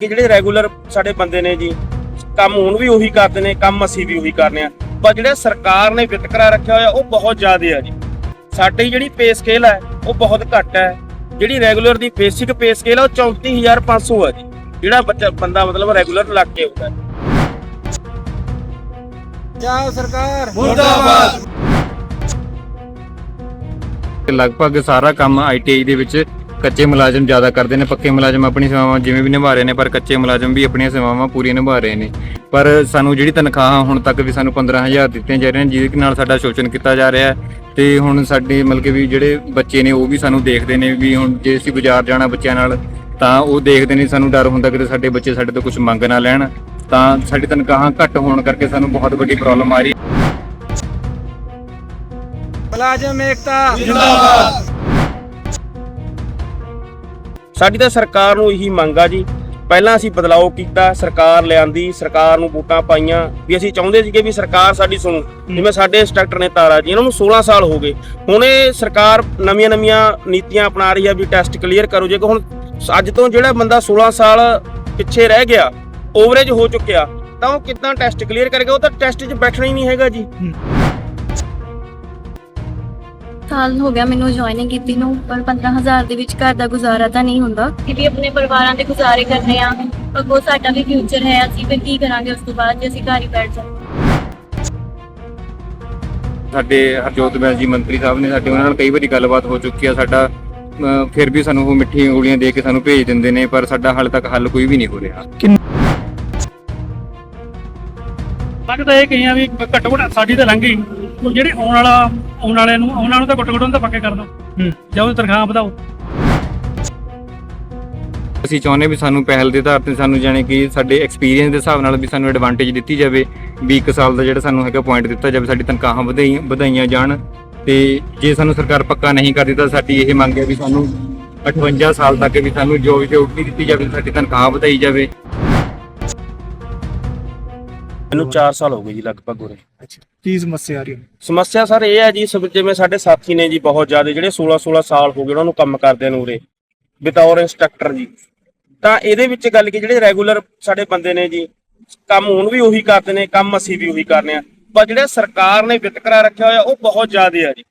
ਕਿ ਜਿਹੜੇ ਰੈਗੂਲਰ ਸਾਡੇ ਬੰਦੇ ਨੇ ਜੀ ਕੰਮ ਹੁਣ ਵੀ ਉਹੀ ਕਰਦੇ ਨੇ ਕੰਮ ਅਸੀਂ ਵੀ ਉਹੀ ਕਰਨੇ ਆ। ਪਰ ਜਿਹੜੇ ਸਰਕਾਰ ਨੇ ਵਿਤਕਰਾ ਰੱਖਿਆ ਹੋਇਆ ਉਹ ਬਹੁਤ ਜ਼ਿਆਦਾ ਆ ਜੀ। ਸਾਡੀ ਜਿਹੜੀ ਪੇ ਸਕੇਲ ਹੈ ਉਹ ਬਹੁਤ ਘੱਟ ਹੈ। ਜਿਹੜੀ ਰੈਗੂਲਰ ਦੀ ਬੇਸਿਕ ਪੇ ਸਕੇਲ ਹੈ ਉਹ 34500 ਹੈ ਜੀ। ਜਿਹੜਾ ਬੱਚਾ ਬੰਦਾ ਮਤਲਬ ਰੈਗੂਲਰ ਲੱਗ ਕੇ ਆਉਂਦਾ ਹੈ ਪੰਜਾਬ ਸਰਕਾਰ। ਮੁਰਦਾਬਾਦ। ਲਗਭਗ ਸਾਰਾ ਕੰਮ ਆਈਟੀਆਈ ਦੇ ਵਿੱਚ ਕੱਚੇ ਮੁਲਾਜ਼ਮ ਜ਼ਿਆਦਾ ਕਰਦੇ ਨੇ ਪੱਕੇ ਮੁਲਾਜ਼ਮ ਆਪਣੀ ਸੇਵਾਵਾਂ ਜਿਵੇਂ ਵੀ ਨਿਭਾ ਰਹੇ ਨੇ ਪਰ ਕੱਚੇ ਮੁਲਾਜ਼ਮ ਵੀ ਆਪਣੀਆਂ ਸੇਵਾਵਾਂ ਪੂਰੀਆਂ ਨਿਭਾ ਰਹੇ ਨੇ। ਪਰ ਸਾਨੂੰ ਜਿਹੜੀ ਤਨਖਾਹਾਂ ਹੁਣ ਤੱਕ ਵੀ ਸਾਨੂੰ 15000 ਦਿੱਤੀਆਂ ਜਾ ਰਹੀਆਂ ਨੇ ਜਿਹਦੇ ਨਾਲ ਸਾਡਾ ਸ਼ੋਸ਼ਣ ਕੀਤਾ ਜਾ ਰਿਹਾ ਹੈ ਤੇ ਹੁਣ ਸਾਡੇ ਮਤਲਬ ਕਿ ਵੀ ਜਿਹੜੇ ਬੱਚੇ ਨੇ ਉਹ ਵੀ ਸਾਨੂੰ ਦੇਖਦੇ ਨੇ ਵੀ ਹੁਣ ਜੇ ਅਸੀਂ ਬਾਜ਼ਾਰ ਜਾਣਾ ਬੱਚਿਆਂ ਨਾਲ ਤਾਂ ਉਹ ਦੇਖਦੇ ਨੇ ਸਾਨੂੰ ਡਰ ਹੁੰਦਾ ਕਿ ਸਾਡੇ ਬੱਚੇ ਸਾਡੇ ਤੋਂ ਕੁਝ ਮੰਗ ਨਾ ਲੈਣ। ਤਾਂ ਸਾਡੀ ਤਨਖਾਹਾਂ ਘੱਟ ਹੋਣ ਕਰਕੇ ਸਾਨੂੰ ਬਹੁਤ ਵੱਡੀ ਪ੍ਰੋਬਲਮ ਆ ਰਹੀ ਹੈ। ਮੁਲਾਜ਼ਮ ਏਕਤਾ। ਸਾਡੀ ਤਾਂ ਸਰਕਾਰ ਨੂੰ ਇਹੀ ਮੰਗ ਆ ਜੀ। ਪਹਿਲਾਂ ਅਸੀਂ ਬਦਲਾਅ ਕੀਤਾ, ਸਰਕਾਰ ਲਿਆਂਦੀ, ਸਰਕਾਰ ਨੂੰ ਵੋਟਾਂ ਪਾਈਆਂ। ਵੀ ਅਸੀਂ ਚਾਹੁੰਦੇ ਸੀਗੇ ਵੀ ਸਰਕਾਰ ਸਾਡੀ ਸੁਣੂ। ਜਿਵੇਂ ਸਾਡੇ ਇੰਸਟ੍ਰਕਟਰ ਨੇ ਤਾਰਾ ਜੀ, ਇਹਨਾਂ ਨੂੰ 16 ਸਾਲ ਹੋ ਗਏ। ਹੁਣ ਇਹ ਸਰਕਾਰ ਨਵੀਆਂ-ਨਵੀਆਂ ਨੀਤੀਆਂ ਅਪਣਾ ਰਹੀ ਆ ਵੀ ਟੈਸਟ ਕਲੀਅਰ ਕਰੋ। ਜੇ ਹੁਣ ਅੱਜ ਤੋਂ ਜਿਹੜਾ ਬੰਦਾ 16 ਸਾਲ ਪਿੱਛੇ ਰਹਿ ਗਿਆ ਓਵਰੇਜ ਹੋ ਚੁੱਕਿਆ, ਤਾਂ ਉਹ ਕਿੱਦਾਂ ਟੈਸਟ ਕਲੀਅਰ ਕਰੇਗਾ? ਉਹ ਤਾਂ ਟੈਸਟ 'ਚ ਬੈਠਣਾ ਹੀ ਨਹੀਂ ਹੈਗਾ ਜੀ। ਸਾਲ ਹੋ ਗਿਆ ਮੈਨੂੰ ਜੁਆਇਨਿੰਗ ਕੀਤੀ ਨੂੰ ਪਰ 15000 ਦੇ ਵਿੱਚ ਘਰ ਦਾ ਗੁਜ਼ਾਰਾ ਤਾਂ ਨਹੀਂ ਹੁੰਦਾ। ਕਿ ਵੀ ਆਪਣੇ ਪਰਿਵਾਰਾਂ ਦੇ ਗੁਜ਼ਾਰੇ ਕਰਨੇ ਆ। ਅੱਗੋਂ ਸਾਡਾ ਵੀ ਫਿਊਚਰ ਹੈ ਅਸੀਂ ਫਿਰ ਕੀ ਕਰਾਂਗੇ ਉਸ ਤੋਂ ਬਾਅਦ ਜੇ ਅਸੀਂ ਘਰ ਹੀ ਬੈਠ ਜਾਵਾਂਗੇ ਸਾਡੇ ਹਰਜੋਤ ਬੈਂਸ ਜੀ ਮੰਤਰੀ ਸਾਹਿਬ ਨੇ ਸਾਡੇ ਉਹਨਾਂ ਨਾਲ ਕਈ ਵਾਰੀ ਗੱਲਬਾਤ ਹੋ ਚੁੱਕੀ ਆ। ਸਾਡਾ ਫਿਰ ਵੀ ਸਾਨੂੰ ਉਹ ਮਿੱਠੀਆਂ ਗੋਲੀਆਂ ਦੇ ਕੇ ਸਾਨੂੰ ਭੇਜ ਦਿੰਦੇ ਨੇ ਪਰ ਸਾਡਾ ਹਾਲੇ ਤੱਕ ਹੱਲ ਕੋਈ ਵੀ ਨਹੀਂ ਹੋ ਰਿਹਾ। ਮੰਗ ਤਾਂ ਇਹ ਕਹੀਆਂ ਵੀ ਘੱਟੋ ਘੱਟ ਸਾਡੀ ਤਾਂ ਲੰਘ ਹੁਣ ਜਿਹੜੇ ਆਉਣ ਵਾਲਾ ਆਉਣ ਵਾਲਿਆਂ ਨੂੰ ਵਾਲਿਆਂ ਨੂੰ ਤਾਂ ਘੱਟੋ ਘੱਟ ਉਹਨਾਂ ਤਾਂ ਪੱਕੇ ਕਰ ਦਿਓ ਜਾਂ ਉਹਦੀ ਤਨਖਾਹ ਵਧਾਓ। ਅਸੀਂ ਚਾਹੁੰਦੇ ਵੀ ਸਾਨੂੰ ਪਹਿਲ ਦੇ ਆਧਾਰ ਤੇ ਸਾਨੂੰ ਜਾਣੇ ਕਿ ਸਾਡੇ ਐਕਸਪੀਰੀਅੰਸ ਦੇ ਹਿਸਾਬ ਨਾਲ ਵੀ ਸਾਨੂੰ ਐਡਵਾਂਟੇਜ ਦਿੱਤੀ ਜਾਵੇ ਵੀ ਇੱਕ ਸਾਲ ਦਾ ਜਿਹੜਾ ਸਾਨੂੰ ਹੈਗਾ ਪੁਆਇੰਟ ਦਿੱਤਾ ਜਾਵੇ ਸਾਡੀ ਤਨਖਾਹਾਂ ਵਧਾਈਆਂ ਵਧਾਈਆਂ ਜਾਣ। ਤੇ ਜੇ ਸਾਨੂੰ ਸਰਕਾਰ ਪੱਕਾ ਨਹੀਂ ਕਰਦੀ ਤਾਂ ਸਾਡੀ ਇਹ ਮੰਗ ਹੈ ਵੀ ਸਾਨੂੰ 58 ਸਾਲ ਤੱਕ ਵੀ ਸਾਨੂੰ ਜੋ ਵੀ ਨਹੀਂ ਦਿੱਤੀ ਜਾਵੇ ਸਾਡੀ ਤਨਖਾਹ ਵਧਾਈ ਜਾਵੇ। ਮੈਨੂੰ 4 ਸਾਲ ਹੋ ਗਏ ਜੀ ਲਗਭਗ ਉਰੇ। ਕੀ ਸਮੱਸਿਆ ਆ ਰਹੀ ਹੈ? ਸਮੱਸਿਆ ਸਰ ਇਹ ਹੈ ਜੀ ਸਭ ਜਿਵੇਂ ਸਾਡੇ ਸਾਥੀ ਨੇ ਜੀ ਬਹੁਤ ਜ਼ਿਆਦਾ ਜਿਹੜੇ 16 16 ਸਾਲ ਹੋ ਗਏ ਉਹਨਾਂ ਨੂੰ ਕੰਮ ਕਰਦਿਆਂ ਨੂੰ ਉਰੇ ਬਿਤੌਰ ਇੰਸਟ੍ਰਕਟਰ ਜੀ। ਤਾਂ ਇਹਦੇ ਵਿੱਚ ਗੱਲ ਕੀ ਜਿਹੜੇ ਰੈਗੂਲਰ ਸਾਡੇ ਬੰਦੇ ਨੇ ਜੀ ਕੰਮ ਹੁਣ ਵੀ ਉਹੀ ਕਰਦੇ ਨੇ ਕੰਮ ਅਸੀਂ ਵੀ ਉਹੀ ਕਰਨੇ ਆ ਪਰ ਜਿਹੜੇ ਸਰਕਾਰ ਨੇ ਵਿਤਕਰਾ ਰੱਖਿਆ ਹੋਇਆ ਉਹ ਬਹੁਤ ਜ਼ਿਆਦਾ ਹੈ ਜੀ।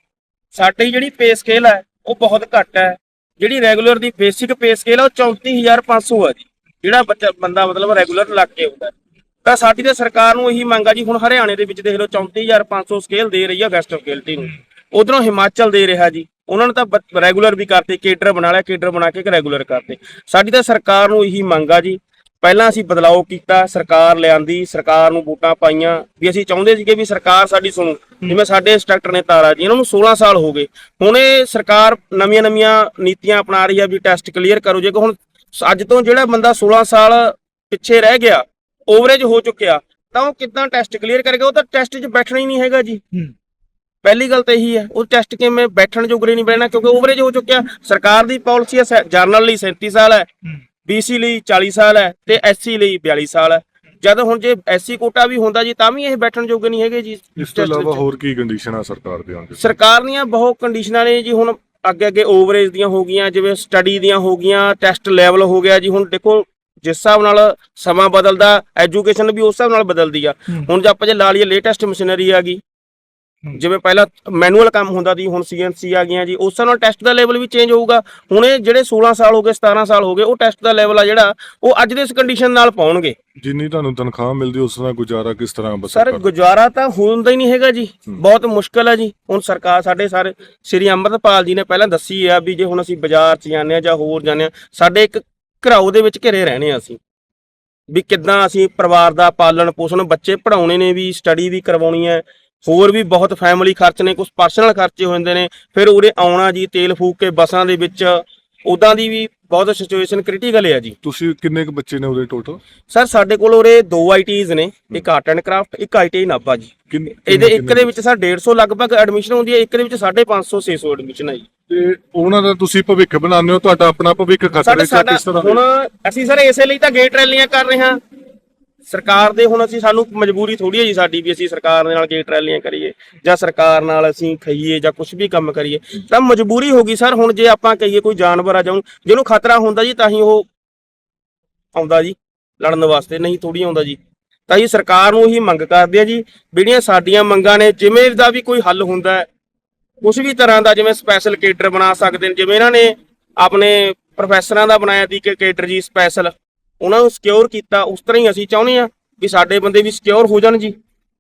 ਸਾਡੀ ਜਿਹੜੀ ਪੇ ਸਕੇਲ ਹੈ ਉਹ ਬਹੁਤ ਘੱਟ ਹੈ। ਜਿਹੜੀ ਰੈਗੂਲਰ ਦੀ ਬੇਸਿਕ ਪੇ ਸਕੇਲ ਹੈ ਉਹ 34500 ਹੈ ਜੀ। ਜਿਹੜਾ ਬੱਚਾ ਬੰਦਾ ਮਤਲਬ ਰੈਗੂਲਰ ਲੱਗ ਕੇ ਆਉਂਦਾ ਹੈ। ਤਾਂ ਸਾਡੀ ਤੇ ਸਰਕਾਰ ਨੂੰ ਇਹੀ ਮੰਗ ਆ ਜੀ, ਹੁਣ ਹਰਿਆਣੇ ਦੇ ਵਿੱਚ ਦੇਖ ਲਓ 34500 ਸਕੇਲ ਦੇ ਰਹੀ ਆ ਵੈਸਟ ਫੈਕਲਟੀ ਨੂੰ। ਉਧਰੋਂ ਹਿਮਾਚਲ ਦੇ ਰਿਹਾ ਜੀ। ਉਹਨਾਂ ਨੇ ਤਾਂ ਰੈਗੂਲਰ ਵੀ ਕਰਤੇ ਕੇਡਰ ਬਣਾ ਲਿਆ ਕੇਡਰ ਬਣਾ ਕੇ ਰੈਗੂਲਰ ਕਰਤੇ। ਸਾਡੀ ਤਾਂ ਸਰਕਾਰ ਨੂੰ ਇਹੀ ਮੰਗ ਆ ਜੀ। ਪਹਿਲਾਂ ਅਸੀਂ ਬਦਲਾਅ ਕੀਤਾ, ਸਰਕਾਰ ਲਿਆਂਦੀ, ਸਰਕਾਰ ਨੂੰ ਵੋਟਾਂ ਪਾਈਆਂ। ਵੀ ਅਸੀਂ ਚਾਹੁੰਦੇ ਸੀਗੇ ਵੀ ਸਰਕਾਰ ਸਾਡੀ ਸੁਣੂ। ਜਿਵੇਂ ਸਾਡੇ ਇੰਸਟ੍ਰਕਟਰ ਨੇ ਤਾਰਾ ਜੀ, ਇਹਨਾਂ ਨੂੰ 16 ਸਾਲ ਹੋ ਗਏ। ਹੁਣ ਇਹ ਸਰਕਾਰ ਨਵੀਆਂ-ਨਵੀਆਂ ਨੀਤੀਆਂ ਅਪਣਾ ਰਹੀ ਆ ਵੀ ਟੈਸਟ ਕਲੀਅਰ ਕਰੋ। ਜੇ ਹੁਣ ਅੱਜ ਤੋਂ ਜਿਹੜਾ ਬੰਦਾ 16 ਸਾਲ ਪਿੱਛੇ ਰਹਿ ਗਿਆ ਓਵਰੇਜ ਹੋ ਚੁੱਕਿਆ ਤਾਂ ਉਹ ਕਿੱਦਾਂ ਟੈਸਟ ਕਲੀਅਰ ਕਰੇਗਾ? ਉਹ ਤਾਂ ਟੈਸਟ 'ਚ ਬੈਠਣਾ ਹੀ ਨਹੀਂ ਹੈਗਾ ਜੀ। ਪਹਿਲੀ ਗੱਲ ਤਾਂ ਇਹੀ ਹੈ ਉਹ ਟੈਸਟ ਕਿਵੇਂ ਬੈਠਣ ਜੋਗਰੇ ਨਹੀਂ ਬੈਠਣਾ ਕਿਉਂਕਿ ਓਵਰੇਜ ਹੋ ਚੁੱਕਿਆ। ਸਰਕਾਰ ਦੀ ਪਾਲਿਸੀ ਹੈ ਜਰਨਲ ਲਈ 37 ਸਾਲ ਹੈ ਬੀਸੀ ਲਈ 40 ਸਾਲ ਹੈ ਤੇ ਐਸਸੀ ਲਈ 42 ਸਾਲ ਹੈ। ਜਦ ਹੁਣ ਜੇ ਐਸਸੀ ਕੋਟਾ ਵੀ ਹੁੰਦਾ ਜੀ ਤਾਂ ਵੀ ਇਹ ਬੈਠਣ ਜੋਗੇ ਨਹੀਂ ਹੈਗੇ ਜੀ। ਇਸ ਤੋਂ ਇਲਾਵਾ। ਹੋਰ ਕੀ ਕੰਡੀਸ਼ਨ ਸਰਕਾਰ ਦੇ ਆਉਂਦੇ ਸਰਕਾਰ ਦੀਆਂ ਬਹੁਤ ਕੰਡੀਸ਼ਨਾਂ ਨੇ ਜੀ ਹੁਣ ਅੱਗੇ ਅੱਗੇ ਓਵਰੇਜ ਦੀਆਂ ਹੋ ਗਈਆਂ ਜਿਵੇਂ ਸਟੱਡੀ ਦੀਆਂ ਹੋ ਗਈਆਂ ਟੈਸਟ ਲੈਵਲ ਹੋ ਗਿਆ ਜੀ। ਹੁਣ ਦੇਖੋ ਜਿਸ ਹਿਸਾਬ ਨਾਲ ਸਮਾਂ ਬਦਲਦਾ ਐਜੂਕੇਸ਼ਨ ਵੀ ਉਸ ਹਿਸਾਬ ਨਾਲ ਬਦਲਦੀ ਆ। ਹੁਣ ਜੇ ਆਪਾਂ ਜੇ ਲਾ ਲਈਏ ਲੇਟੈਸਟ ਮਸ਼ੀਨਰੀ ਆ ਗਈ। ਜਿਵੇਂ ਪਹਿਲਾਂ ਮੈਨੂਅਲ ਕੰਮ ਹੁੰਦਾ ਸੀ ਹੁਣ ਸੀਐਨਸੀ ਆ ਗਈਆਂ ਜੀ। ਉਸ ਹਿਸਾਬ ਨਾਲ ਟੈਸਟ ਦਾ ਲੈਵਲ ਵੀ ਚੇਂਜ ਹੋਊਗਾ। ਹੁਣ ਇਹ ਜਿਹੜੇ 16 ਸਾਲ ਹੋ ਗਏ 17 ਸਾਲ ਹੋ ਗਏ ਉਹ ਟੈਸਟ ਦਾ ਲੈਵਲ ਆ ਜਿਹੜਾ ਉਹ ਅੱਜ ਦੇ ਇਸ ਕੰਡੀਸ਼ਨ ਨਾਲ ਪਾਉਣਗੇ। ਜਿੰਨੀ ਤੁਹਾਨੂੰ ਤਨਖਾਹ ਮਿਲਦੀ ਉਸ ਦਾ ਗੁਜ਼ਾਰਾ ਕਿਸ ਤਰ੍ਹਾਂ ਬਸਰ ਸਰ? ਗੁਜ਼ਾਰਾ ਤਾਂ ਹੁੰਦਾ ਹੀ ਨਹੀਂ ਹੈਗਾ ਜੀ। ਬਹੁਤ ਮੁਸ਼ਕਲ ਹੈ ਜੀ। ਹੁਣ ਸਰਕਾਰ ਸਾਡੇ ਸਾਰੇ ਸ੍ਰੀ ਅੰਮ੍ਰਿਤਪਾਲ ਜੀ ਨੇ ਪਹਿਲਾਂ ਦੱਸੀ ਆ ਵੀ ਜੇ ਹੁਣ ਅਸੀਂ ਬਾਜ਼ਾਰ 'ਚ ਜਾਂਦੇ ਆ ਜਾਂ ਹੋਰ ਜਾਂਦੇ ਆ ਸਾਡੇ ਇੱਕ ਘਰਾਓ ਦੇ ਵਿੱਚ ਘਿਰੇ ਰਹਿਣੇ ਆ ਅਸੀਂ। ਵੀ ਕਿੱਦਾਂ ਅਸੀਂ ਪਰਿਵਾਰ ਦਾ ਪਾਲਣ ਪੋਸ਼ਣ ਬੱਚੇ ਪੜਾਉਣੇ ਨੇ ਵੀ ਸਟੱਡੀ ਵੀ ਕਰਵਾਉਣੀ ਹੈ ਹੋਰ ਵੀ ਬਹੁਤ ਫੈਮਿਲੀ ਖਰਚ ਨੇ ਕੁਝ ਪਰਸਨਲ ਖਰਚੇ ਹੋ ਜਾਂਦੇ ਨੇ ਫਿਰ ਉਰੇ ਆਉਣਾ ਜੀ ਤੇਲ ਫੂਕ ਕੇ ਬੱਸਾਂ ਦੇ ਵਿੱਚ ਉਦਾਂ ਦੀ ਵੀ ਬਹੁਤ ਸਿਚੁਏਸ਼ਨ ਕ੍ਰਿਟੀਕਲ ਹੈ ਜੀ। ਤੁਸੀਂ ਕਿੰਨੇ ਕੁ ਬੱਚੇ ਨੇ ਉਹਦੇ ਟੋਟਲ ਸਰ ਸਾਡੇ ਕੋਲ ਉਰੇ ਦੋ ਆਈਟੀਜ਼ ਨੇ ਇੱਕ ਆਰਟ ਐਂਡ ਕਰਾਫਟ ਇੱਕ ਆਈਟੀ ਨਾਭਾ ਜੀ। ਇਹਦੇ ਇੱਕ ਦੇ ਵਿੱਚ ਸਰ 150 ਲਗਭਗ ਐਡਮਿਸ਼ਨ ਹੁੰਦੀ ਹੈ ਇੱਕ ਦੇ ਵਿੱਚ 550 600 ਐਡਮਿਸ਼ਨ ਹੈ ਜੀ। ਤੇ ਉਹਨਾਂ ਦਾ ਤੁਸੀਂ ਭਵਿੱਖ ਬਣਾਉਂਦੇ ਹੋ ਤੁਹਾਡਾ ਆਪਣਾ ਭਵਿੱਖ ਖਤਰੇ 'ਚ ਆ, ਸਾਡਾ ਕਿਸ ਤਰ੍ਹਾਂ? ਹੁਣ ਅਸੀਂ ਸਰ ਇਸੇ ਲਈ ਤਾਂ ਗੇਟ ਰੈਲੀਆਂ ਕਰ ਰਹੇ ਹਾਂ। ਸਰਕਾਰ ਦੇ ਹੁਣ ਅਸੀਂ ਸਾਨੂੰ ਮਜਬੂਰੀ ਥੋੜੀ ਹੈ ਜੀ ਸਾਡੀ ਵੀ ਅਸੀਂ ਸਰਕਾਰ ਦੇ ਨਾਲ ਗੇਟ ਰੈਲੀਆਂ ਕਰੀਏ ਜਾਂ ਸਰਕਾਰ ਨਾਲ ਅਸੀਂ ਖਾਈਏ ਜਾਂ ਕੁਝ ਵੀ ਕੰਮ ਕਰੀਏ। ਤਾਂ ਮਜਬੂਰੀ ਹੋ ਗਈ ਸਰ ਹੁਣ ਜੇ ਆਪਾਂ ਕਹੀਏ ਕੋਈ ਜਾਨਵਰ ਆ ਜਾਉਂ ਜਿਹਨੂੰ ਖਤਰਾ ਹੁੰਦਾ ਜੀ ਤਾਂ ਹੀ ਉਹ ਆਉਂਦਾ ਜੀ ਲੜਨ ਵਾਸਤੇ ਨਹੀਂ ਥੋੜੀ ਆਉਂਦਾ ਜੀ। ਤਾਂ ਜੀ ਸਰਕਾਰ ਨੂੰ ਹੀ ਮੰਗ ਕਰਦੇ ਆ ਜੀ ਜਿਹੜੀਆਂ ਸਾਡੀਆਂ ਮੰਗਾਂ ਨੇ ਜਿਵੇਂ ਦਾ ਵੀ ਕੋਈ ਹੱਲ ਹੁੰਦਾ ਹੈ ਕੁਝ ਵੀ ਤਰ੍ਹਾਂ ਦਾ ਜਿਵੇਂ ਸਪੈਸ਼ਲ ਕੇਡਰ ਬਣਾ ਸਕਦੇ ਨੇ, ਜਿਵੇਂ ਇਹਨਾਂ ਨੇ ਆਪਣੇ ਪ੍ਰੋਫੈਸਰਾਂ ਦਾ ਬਣਾਇਆ ਦੀ ਕਿ ਕੇਡਰ ਜੀ ਸਪੈਸ਼ਲ ਉਹਨਾਂ ਨੂੰ ਸਿਕਿਉਰ ਕੀਤਾ, ਉਸ ਤਰ੍ਹਾਂ ਹੀ ਅਸੀਂ ਚਾਹੁੰਦੇ ਆ ਵੀ ਸਾਡੇ ਬੰਦੇ ਵੀ ਸਿਕਿਉਰ ਹੋ ਜਾਣ ਜੀ।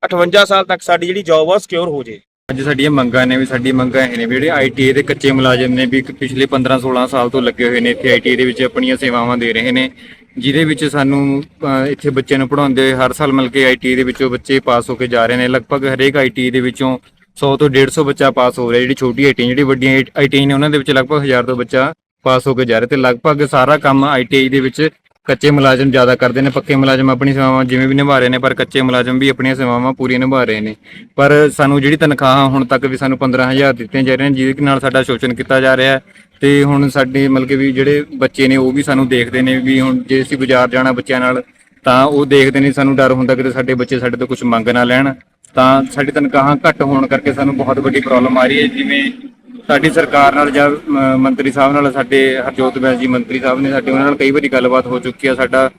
58 ਸਾਲ ਤੱਕ ਸਾਡੀ ਜਿਹੜੀ ਜੌਬ ਆ ਸਿਕਿਉਰ ਹੋ ਜੇ। ਅੱਜ ਸਾਡੀਆਂ ਮੰਗਾਂ ਨੇ ਵੀ, ਸਾਡੀ ਮੰਗਾਂ ਇਹ ਨੇ ਵੀ ਜਿਹੜੇ ਆਈਟੀਆਈ ਦੇ ਕੱਚੇ ਮੁਲਾਜ਼ਮ ਨੇ ਵੀ ਪਿਛਲੇ 15 16 ਸਾਲ ਤੋਂ ਲੱਗੇ ਹੋਏ ਨੇ, ਇੱਥੇ ਆਈਟੀਆਈ ਦੇ ਵਿੱਚ ਆਪਣੀਆਂ ਸੇਵਾਵਾਂ ਦੇ ਰਹੇ ਨੇ, ਜਿਹਦੇ ਵਿੱਚ ਸਾਨੂੰ ਇੱਥੇ ਬੱਚਿਆਂ ਨੂੰ ਪੜਾਉਂਦੇ ਹਰ ਸਾਲ ਮਿਲ ਕੇ ਆਈਟੀਆਈ ਦੇ ਵਿੱਚੋਂ ਬੱਚੇ ਪਾਸ ਹੋ ਕੇ ਜਾ ਰਹੇ ਨੇ। ਲਗਭਗ ਹਰੇਕ ਆਈਟੀਆਈ ਦੇ ਵਿੱਚੋਂ 100 ਤੋਂ 150 ਬੱਚਾ ਪਾਸ ਹੋ ਰਿਹਾ, ਜਿਹੜੀ ਛੋਟੀ ਆਈਟੀਆਈ ਜਿਹੜੀ ਵੱਡੀਆਂ ਆਈਟੀਆਈ ਨੇ ਉਹਨਾਂ ਦੇ ਵਿੱਚ ਲਗਭਗ 1000 ਤੋਂ ਬੱਚਾ ਪਾਸ ਹੋ ਕੇ ਜਾ ਰਿਹਾ ਤੇ ਲਗਭਗ ਸਾਰਾ ਕੰਮ ਆਈਟੀਆਈ ਦੇ ਵਿੱਚ ਕੱਚੇ ਮੁਲਾਜ਼ਮ ਜ਼ਿਆਦਾ ਕਰਦੇ ਨੇ, ਪੱਕੇ ਮੁਲਾਜ਼ਮ ਆਪਣੀ ਸੇਵਾਵਾਂ ਜਿਵੇਂ ਵੀ ਨਿਭਾ ਰਹੇ ਨੇ, ਪਰ ਕੱਚੇ ਮੁਲਾਜ਼ਮ ਵੀ ਆਪਣੀਆਂ ਸੇਵਾਵਾਂ ਪੂਰੀਆਂ ਨਿਭਾ ਰਹੇ ਨੇ। ਪਰ ਸਾਨੂੰ ਜਿਹੜੀ ਤਨਖਾਹ ਹੁਣ ਤੱਕ ਵੀ ਸਾਨੂੰ 15000 ਦਿੱਤੀਆਂ ਜਾ ਰਹੀਆਂ ਜਿਹਦੇ ਨਾਲ ਸਾਡਾ ਸ਼ੋਸ਼ਣ ਕੀਤਾ ਜਾ ਰਿਹਾ ਹੈ ਤੇ ਹੁਣ ਸਾਡੇ ਮਤਲਬ ਕਿ ਵੀ ਜਿਹੜੇ ਬੱਚੇ ਨੇ ਉਹ ਵੀ ਸਾਨੂੰ ਦੇਖਦੇ ਨੇ ਵੀ ਹੁਣ ਜੇ ਅਸੀਂ ਬਾਜ਼ਾਰ ਜਾਣਾ ਬੱਚਿਆਂ ਨਾਲ ਤਾਂ ਉਹ ਦੇਖਦੇ ਨੇ ਸਾਨੂੰ ਡਰ ਹੁੰਦਾ ਕਿ ਸਾਡੇ ਬੱਚੇ ਸਾਡੇ ਤੋਂ ਕੁਝ ਮੰਗ ਨਾ ਲੈਣ। ਤਾਂ ਸਾਡੀ ਤਨਖਾਹਾਂ ਘੱਟ ਹੋਣ ਕਰਕੇ ਸਾਨੂੰ ਬਹੁਤ ਵੱਡੀ ਪ੍ਰੋਬਲਮ ਆ ਰਹੀ ਹੈ। ਜਿਵੇਂ ਸਾਡੀ ਸਰਕਾਰ ਨਾਲ ਜਾਂ ਮੰਤਰੀ ਸਾਹਿਬ ਨਾਲ ਸਾਡੇ ਹਰਜੋਤ ਬੈਂਸ ਜੀ ਮੰਤਰੀ ਸਾਹਿਬ ਨੇ ਸਾਡੇ ਉਹਨਾਂ ਨਾਲ ਕਈ ਵਾਰੀ ਗੱਲਬਾਤ ਹੋ ਚੁੱਕੀ ਆ। ਸਾਡਾ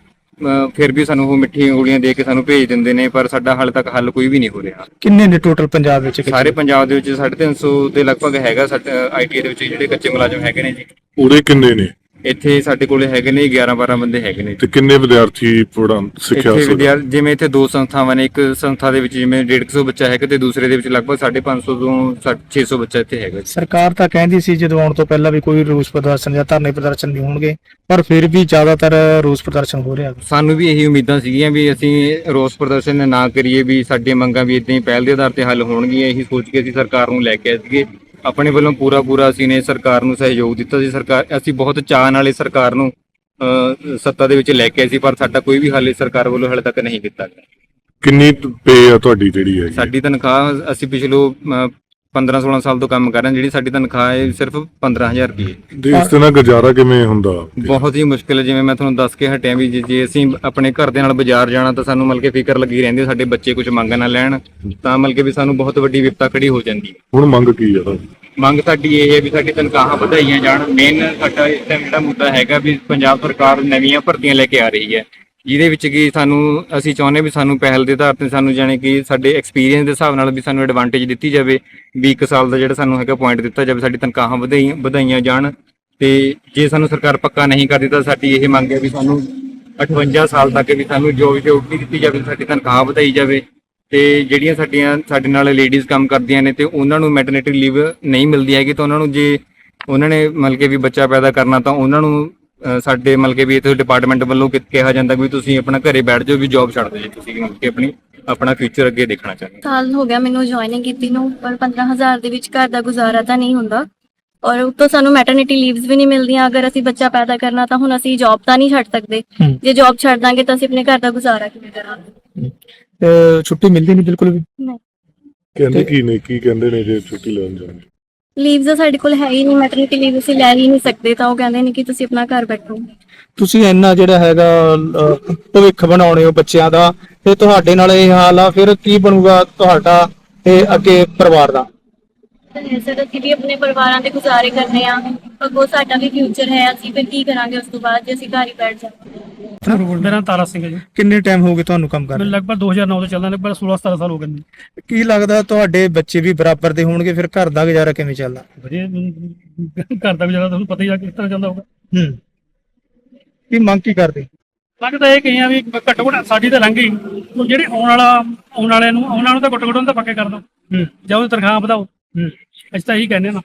ਫਿਰ ਵੀ ਸਾਨੂੰ ਉਹ ਮਿੱਠੀਆਂ ਗੋਲੀਆਂ ਦੇ ਕੇ ਸਾਨੂੰ ਭੇਜ ਦਿੰਦੇ ਨੇ ਪਰ ਸਾਡਾ ਹਾਲੇ ਤੱਕ ਹੱਲ ਕੋਈ ਵੀ ਨਹੀਂ ਹੋ ਰਿਹਾ। ਕਿੰਨੇ ਨੇ ਟੋਟਲ ਪੰਜਾਬ ਵਿੱਚ ਸਾਰੇ ਪੰਜਾਬ ਦੇ ਵਿੱਚ 350 ਦੇ ਲਗਭਗ ਹੈਗਾ ਸਾਡੇ ਆਈਟੀ ਦੇ ਵਿੱਚ ਜਿਹੜੇ ਕੱਚੇ ਮੁਲਾਜ਼ਮ ਹੈਗੇ ਨੇ ਜੀ। ਉਰੇ ਕਿੰਨੇ ਨੇ? ਇੱਥੇ ਸਾਡੇ ਕੋਲੇ ਹੈਗੇ ਨੇ 11 12 ਬੰਦੇ ਹੈਗੇ ਨੇ। ਤੇ ਕਿੰਨੇ ਵਿਦਿਆਰਥੀ ਪੜ੍ਹਨ ਸਿੱਖਿਆ ਇੱਥੇ ਵਿਦਿਆਰ ਜਿਵੇਂ ਇੱਥੇ ਦੋ ਸੰਸਥਾਵਾਂ ਨੇ ਇੱਕ ਸੰਸਥਾ ਦੇ ਵਿੱਚ ਜਿਵੇਂ 150 ਬੱਚਾ ਹੈਗਾ ਤੇ ਦੂਸਰੇ ਦੇ ਵਿੱਚ ਲਗਭਗ 550 ਤੋਂ 600 ਬੱਚਾ ਇੱਥੇ ਹੈਗਾ ਜੀ। ਸਰਕਾਰ ਤਾਂ ਕਹਿੰਦੀ ਸੀ ਜਦੋਂ ਆਉਣ ਤੋਂ ਪਹਿਲਾਂ ਵੀ ਕੋਈ ਰੋਸ ਪ੍ਰਦਰਸ਼ਨ ਜਾਂ ਧਰਨੇ ਪ੍ਰਦਰਸ਼ਨ ਨਹੀਂ ਹੋਣਗੇ ਪਰ ਫਿਰ ਵੀ ਜ਼ਿਆਦਾਤਰ ਰੋਸ ਪ੍ਰਦਰਸ਼ਨ ਹੋ ਰਿਹਾ। ਸਾਨੂੰ ਵੀ ਇਹੀ ਉਮੀਦਾਂ ਸੀਗੀਆਂ ਵੀ ਅਸੀਂ ਰੋਸ ਪ੍ਰਦਰਸ਼ਨ ਨਾ ਕਰੀਏ ਵੀ ਸਾਡੀਆਂ ਮੰਗਾਂ ਵੀ ਇਦਾਂ ਹੀ ਪਹਿਲ ਦੇ ਆਧਾਰ ਤੇ ਹੱਲ ਹੋਣਗੀਆਂ ਇਹੀ ਸੋਚ ਕੇ ਅਸੀਂ ਸਰਕਾਰ ਨੂੰ ਲੈ ਕੇ ਆਏ ਸੀਗੇ। ਆਪਣੇ ਵੱਲੋਂ ਪੂਰਾ ਪੂਰਾ ਅਸੀਂ ਨੇ ਸਰਕਾਰ ਨੂੰ ਸਹਿਯੋਗ ਦਿੱਤਾ ਸੀ। ਸਰਕਾਰ ਅਸੀਂ ਬਹੁਤ ਚਾਅ ਨਾਲ ਇਹ ਸਰਕਾਰ ਨੂੰ ਸੱਤਾ ਦੇ ਵਿੱਚ ਲੈ ਕੇ ਆਏ ਸੀ ਪਰ ਸਾਡਾ ਕੋਈ ਵੀ ਹੱਲ ਸਰਕਾਰ ਵੱਲੋਂ ਹਾਲੇ ਤੱਕ ਨਹੀਂ ਕੀਤਾ ਗਿਆ। ਕਿੰਨੀ ਪੇ ਆ ਤੁਹਾਡੀ ਜਿਹੜੀ ਹੈ ਸਾਡੀ ਤਨਖਾਹ ਅਸੀਂ ਪਿਛਲੋ 15 16 ਸਾਲ ਤੋਂ ਕੰਮ ਕਰ ਰਹੇ ਹਾਂ ਜਿਹੜੀ ਸਾਡੀ ਤਨਖਾਹ ਹੈ ਸਿਰਫ 15000 ਰੁਪਏ ਦੇ ਇਸ ਨਾਲ ਗੁਜ਼ਾਰਾ ਕਿਵੇਂ ਹੁੰਦਾ ਬਹੁਤ ਹੀ ਮੁਸ਼ਕਿਲ ਹੈ ਜਿਵੇਂ ਮੈਂ ਤੁਹਾਨੂੰ ਦੱਸ ਕੇ ਹਟਿਆ ਵੀ ਜੇ- ਜੇ ਅਸੀਂ ਆਪਣੇ ਘਰ ਦੇ ਨਾਲ ਬਾਜ਼ਾਰ ਜਾਣਾ ਤਾਂ ਸਾਨੂੰ ਮਤਲਬ ਕਿ ਫਿਕਰ ਲੱਗੀ ਰਹਿੰਦੀ ਹੈ ਸਾਡੇ ਬੱਚੇ ਕੁਝ ਮੰਗ ਨਾ ਲੈਣ ਤਾਂ ਮਤਲਬ ਕਿ ਵੀ ਸਾਨੂੰ ਬਹੁਤ ਵੱਡੀ ਵਿਪਤਾ ਖੜੀ ਹੋ ਜਾਂਦੀ ਹੈ। ਹੁਣ ਮੰਗ ਕੀ ਆ ਤੁਹਾਡੀ? ਮੰਗ ਸਾਡੀ ਇਹ ਹੈ ਵੀ ਸਾਡੀ ਤਨਖਾਹਾਂ ਵਧਾਈਆਂ ਜਾਣ ਮੇਨ ਸਾਡਾ ਇਸ ਟਾਈਮ ਜਿਹੜਾ ਮੁੱਦਾ ਹੈਗਾ ਵੀ ਪੰਜਾਬ ਸਰਕਾਰ ਨਵੀਆਂ ਭਰਤੀਆਂ ਲੈ ਕੇ ਆ ਰਹੀ ਹੈ। ਜਿਹਦੇ ਵਿੱਚ ਕਿ ਸਾਨੂੰ, ਅਸੀਂ ਚਾਹੁੰਦੇ ਵੀ ਸਾਨੂੰ ਪਹਿਲ ਦੇ ਆਧਾਰ ਤੇ ਸਾਨੂੰ ਜਾਣੇ ਕਿ ਸਾਡੇ ਐਕਸਪੀਰੀਅੰਸ ਦੇ ਹਿਸਾਬ ਨਾਲ ਵੀ ਸਾਨੂੰ ਐਡਵਾਂਟੇਜ ਦਿੱਤੀ ਜਾਵੇ, ਵੀ ਇੱਕ ਸਾਲ ਦਾ ਜਿਹੜਾ ਸਾਨੂੰ ਹੈਗਾ ਪੁਆਇੰਟ ਦਿੱਤਾ ਜਾਵੇ, ਸਾਡੀ ਤਨਖਾਹਾਂ ਵਧਾਈਆਂ ਵਧਾਈਆਂ ਜਾਣ ਤੇ ਜੇ ਸਾਨੂੰ ਸਰਕਾਰ ਪੱਕਾ ਨਹੀਂ ਕਰਦੀ ਤਾਂ ਸਾਡੀ ਇਹ ਮੰਗ ਹੈ ਵੀ ਸਾਨੂੰ 58 ਸਾਲ ਤੱਕ ਵੀ ਸਾਨੂੰ ਜੋ ਵੀ ਡਿਊਟੀ ਦਿੱਤੀ ਜਾਵੇ, ਸਾਡੀ ਤਨਖਾਹ ਵਧਾਈ ਜਾਵੇ ਤੇ ਜਿਹੜੀਆਂ ਸਾਡੀਆਂ, ਸਾਡੇ ਨਾਲ ਲੇਡੀਜ਼ ਕੰਮ ਕਰਦੀਆਂ ਨੇ ਤੇ ਉਹਨਾਂ ਨੂੰ ਮੈਟਰਨਿਟੀ ਲੀਵ ਨਹੀਂ ਮਿਲਦੀ ਹੈਗੀ ਤਾਂ ਉਹਨਾਂ ਨੂੰ ਜੇ ਉਹਨਾਂ ਨੇ ਮਤਲਬ ਕਿ ਵੀ ਬੱਚਾ ਪੈਦਾ ਕਰਨਾ ਤਾਂ ਉਹਨਾਂ ਨੂੰ ਸਾਡੇ ਮਤਲਬ ਕਿ ਵੀ ਇੱਥੇ ਡਿਪਾਰਟਮੈਂਟ ਵੱਲੋਂ ਕਿਹਾ ਜਾਂਦਾ ਵੀ ਤੁਸੀਂ ਆਪਣਾ ਘਰੇ ਬੈਠ ਜਾਓ ਵੀ ਜੌਬ ਛੱਡ ਦਿਓ ਜੀ ਤੁਸੀਂ ਮਤਲਬ ਕਿ ਆਪਣੀ ਆਪਣਾ ਫਿਊਚਰ ਅੱਗੇ ਦੇਖਣਾ ਚਾਹੁੰਦੇ ਸਾਲ ਹੋ ਗਿਆ ਮੈਨੂੰ ਜੁਆਇਨਿੰਗ ਕੀਤੀ ਨੂੰ ਪਰ 15000 ਦੇ ਵਿੱਚ ਘਰ ਦਾ ਗੁਜ਼ਾਰਾ ਤਾਂ ਨਹੀਂ ਹੁੰਦਾ। ਔਰ ਉੱਤੋਂ ਸਾਨੂੰ ਮੈਟਰਨਿਟੀ ਲੀਵਸ ਵੀ ਨਹੀਂ ਮਿਲਦੀਆਂ ਅਗਰ ਅਸੀਂ ਬੱਚਾ ਪੈਦਾ ਕਰਨਾ ਤਾਂ ਹੁਣ ਅਸੀਂ ਜੌਬ ਤਾਂ ਨਹੀਂ ਛੱਡ ਸਕਦੇ। ਜੇ ਜੌਬ ਛੱਡ ਦਾਂਗੇ ਤਾਂ ਅਸੀਂ ਆਪਣੇ ਘਰ ਦਾ ਗੁਜ਼ਾਰਾ ਕਿਵੇਂ ਕਰਾਂਗੇ? ਤੇ ਛੁੱਟੀ ਮਿਲਦੀ ਨਹੀਂ ਬਿਲਕੁਲ ਵੀ? ਕਹਿੰਦੇ ਕੀ ਨੇ ਕੀ ਕਹਿੰਦੇ ਨੇ ਜੇ ਛੁੱਟੀ ਲੈਣ ਜਾਣ ਲੀਵਸ ਸਾਡੇ ਕੋਲ ਹੈ ਹੀ ਨਹੀਂ ਮੈਟਰਨਿਟੀ ਲੀਵ ਅਸੀਂ ਲੈ ਹੀ ਨਹੀਂ ਸਕਦੇ ਤਾਂ ਉਹ ਕਹਿੰਦੇ ਨੇ ਕਿ ਤੁਸੀਂ ਆਪਣਾ ਘਰ ਬੈਠੋ ਤੁਸੀਂ ਇੰਨਾ ਜਿਹੜਾ ਹੈਗਾ ਅਹ, ਭਵਿੱਖ ਬਣਾਉਣੇ ਹੋ ਬੱਚਿਆਂ ਦਾ ਤੇ ਤੁਹਾਡੇ ਨਾਲ ਇਹ ਹਾਲ ਆ ਫਿਰ ਕੀ ਬਣੂਗਾ ਤੁਹਾਡਾ ਤੇ ਅੱਗੇ ਪਰਿਵਾਰ ਦਾ? ਸਰ ਅਸੀਂ ਵੀ ਆਪਣੇ ਪਰਿਵਾਰਾਂ ਦੇ ਗੁਜ਼ਾਰੇ ਕਰਨੇ ਆ ਅੱਗੋਂ ਸਾਡਾ ਵੀ ਫਿਊਚਰ ਹੈ। ਅਸੀਂ ਫਿਰ ਕੀ ਕਰਾਂਗੇ ਉਸ ਤੋਂ ਬਾਅਦ ਜੇ ਅਸੀਂ ਘਰ ਹੀ ਬੈਠ ਜਾਵਾਂਗੇ ਮੇਰਾ ਨਾਮ ਤਾਰਾ ਸਿੰਘ ਹੈ ਜੀ। ਕਿੰਨੇ ਟਾਈਮ ਹੋ ਗਏ ਤੁਹਾਨੂੰ ਕੰਮ ਮੈਨੂੰ ਕਰਦੇ ਲਗਭਗ 2009 ਤੋਂ ਚੱਲਦਾ ਲਗਭਗ 16 17 ਸਾਲ ਹੋ ਗਏ ਨੇ। ਕੀ ਲੱਗਦਾ ਤੁਹਾਡੇ ਬੱਚੇ ਵੀ ਬਰਾਬਰ ਦੇ ਹੋਣਗੇ? ਫਿਰ ਘਰ ਦਾ ਗੁਜ਼ਾਰਾ ਕਿਵੇਂ ਚੱਲਦਾ? ਵਧੀਆ ਅਮ, ਘਰ ਦਾ ਵੀ ਜ਼ਿਆਦਾ ਤੁਹਾਨੂੰ ਪਤਾ ਹੀ ਆ ਕਿਸ ਤਰ੍ਹਾਂ ਚੱਲਦਾ ਹੋਊਗਾ। ਹੂੰ। ਕੀ ਮੰਗ ਕੀ ਕਰਦੇ? ਲੱਗਦਾ ਇਹ ਕਹੀਆਂ ਵੀ ਘੱਟੋ ਘੱਟ ਸਾਡੀ ਤਾਂ ਲੰਘ ਗਈ। ਹੁਣ ਜਿਹੜੇ ਆਉਣ ਵਾਲਾ ਆਉਣ ਵਾਲੇ ਨੂੰ ਉਹਨਾਂ ਨੂੰ ਤਾਂ ਘੱਟੋ ਘੱਟ ਉਹਨਾਂ ਤਾਂ ਪੱਕੇ ਕਰ ਦਿਓ। ਹੂੰ। ਜਾਂ ਉਹਦੀ ਤਨਖਾਹ ਵਧਾਓ। ਅਸੀਂ ਤਾਂ ਇਹੀ ਕਹਿੰਦੇ ਨਾ।